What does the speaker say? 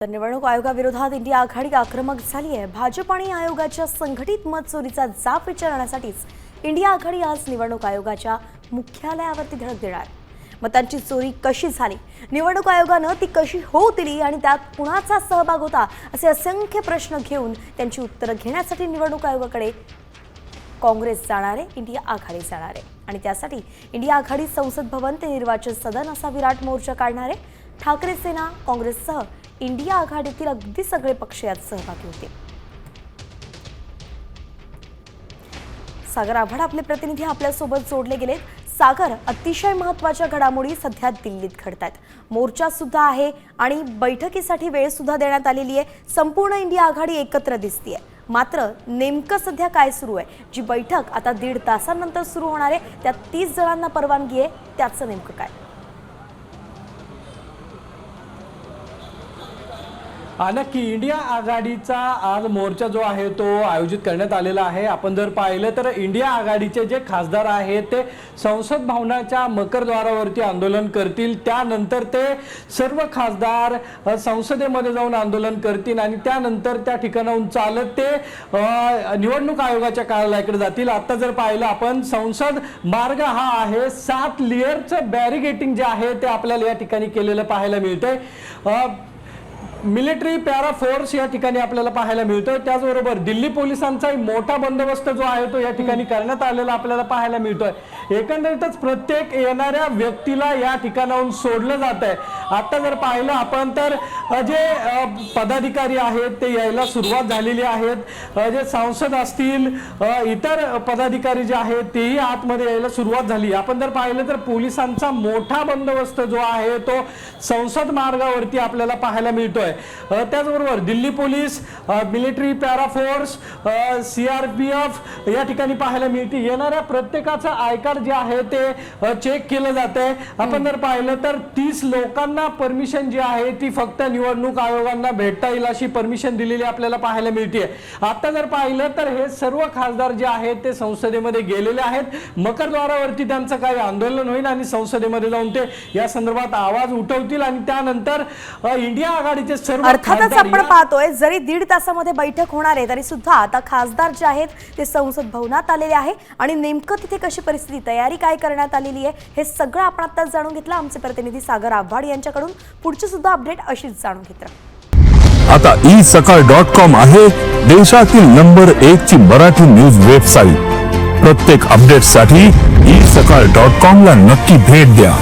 तर निवडणूक आयोगाविरोधात इंडिया आघाडी आक्रमक झाली आहे. भाजप आणि आयोगाच्या संघटित मत चोरीचा जाब विचारण्यासाठीच इंडिया आघाडी आज निवडणूक आयोगाच्या मुख्यालयावरती धडक देणार मतांची चोरी कशी झाली? निवडणूक आयोगानं ती कशी होऊ दिली आणि त्यात कुणाचा सहभाग होता? असे असंख्य प्रश्न घेऊन त्यांची उत्तरं घेण्यासाठी निवडणूक आयोगाकडे काँग्रेस जाणार आहे इंडिया आघाडी जाणार आहे. आणि त्यासाठी इंडिया आघाडी संसद भवन ते निर्वाचन सदन असा विराट मोर्चा काढणार आहे. ठाकरे सेना काँग्रेससह इंडिया आघाडीतील अगदी सगळे पक्ष यात सहभागी होते. सागर आव्हाड आपले प्रतिनिधी आपल्यासोबत जोडले गेलेत. सागर अतिशय महत्त्वाच्या घडामोडी सध्या दिल्लीत घडत आहेत मोर्चा सुद्धा आहे आणि बैठकीसाठी वेळ सुद्धा देण्यात आलेली आहे. संपूर्ण इंडिया आघाडी एकत्र दिसतीये. मात्र नेमकं सध्या काय सुरू आहे? जी बैठक आता दीड तासानंतर सुरू होणार आहे. त्यात तीस जणांना परवानगी आहे. त्याचं नेमकं काय हा, नक्की इंडिया आघाडीचा आज मोर्चा जो आहे तो आयोजित करण्यात आलेला आहे. आपण जर पाहिलं तर इंडिया आघाडीचे जे खासदार आहेत ते संसद भवनाच्या मकरद्वारावरती आंदोलन करतील. त्यानंतर ते सर्व खासदार संसदेमध्ये जाऊन आंदोलन करतील आणि त्यानंतर त्या ठिकाणाहून चालत ते निवडणूक आयोगाच्या कार्यालयाकडे जातील. आता जर पाहिलं आपण संसद मार्ग हा आहे सात लेअरचं बॅरिगेटिंग जे आहे ते आपल्याला या ठिकाणी केलेलं पाहायला मिळतंय. मिलिटरी पॅरा फोर्स या ठिकाणी आपल्याला पाहायला मिळतोय. त्याचबरोबर दिल्ली पोलिसांचाही मोठा बंदोबस्त जो आहे तो या ठिकाणी करण्यात आलेला आपल्याला पाहायला मिळतोय. एकंदरीतच प्रत्येक येणाऱ्या व्यक्तीला या ठिकाणाहून सोडलं जात आहे आता जर पाहिलं आपण तर जे पदाधिकारी आहेत ते यायला सुरुवात झालेली आहेत. जे सांसद असतील इतर पदाधिकारी जे आहेत तेही आतमध्ये यायला सुरुवात झाली. आपण जर पाहिलं तर पोलिसांचा मोठा बंदोबस्त जो आहे तो संसद मार्गावरती आपल्याला पाहायला मिळतोय. आहे. त्याचबरोबर Delhi police military para force F या ठिकाणी पाहायला मिळते. येणाऱ्या प्रत्येकाचं आय कार्ड जे आहे ते चेक केलं जात आहे आपण जर पाहिलं तर तीस लोकांना परमिशन जी आहे ती फक्त निवडणूक आयोगांना भेटता येईल अशी परमिशन दिलेली आपल्याला पाहायला मिळते आता जर पाहिलं तर हे सर्व खासदार जे आहेत ते संसदेमध्ये गेलेले आहेत. मकरद्वारावरती त्यांचं काही आंदोलन होईल आणि संसदेमध्ये जाऊन ते या संदर्भात आवाज उठवतील आणि त्यानंतर इंडिया आघाडीचे अर्थातच आपण पाहतोय जरी दीड तासामध्ये बैठक होणार आहे तरी सुद्धा आता खासदार जे आहेत ते संसद भवनात आलेले आहे. आणि नेमकं तिथे कशी परिस्थिती तयारी काय करण्यात आलेली आहे हे सगळं आपण आता जाणून घेतलं. आमचे प्रतिनिधी सागर आव्हाड यांच्याकडून पुढची सुद्धा अपडेट अशीच जाणून घेत राहू. आता ई सकाळ डॉट कॉम आहे देशातील नंबर एक ची मराठी न्यूज वेबसाईट प्रत्येक अपडेटसाठी ई सकाळ डॉट कॉम ला नक्की भेट द्या.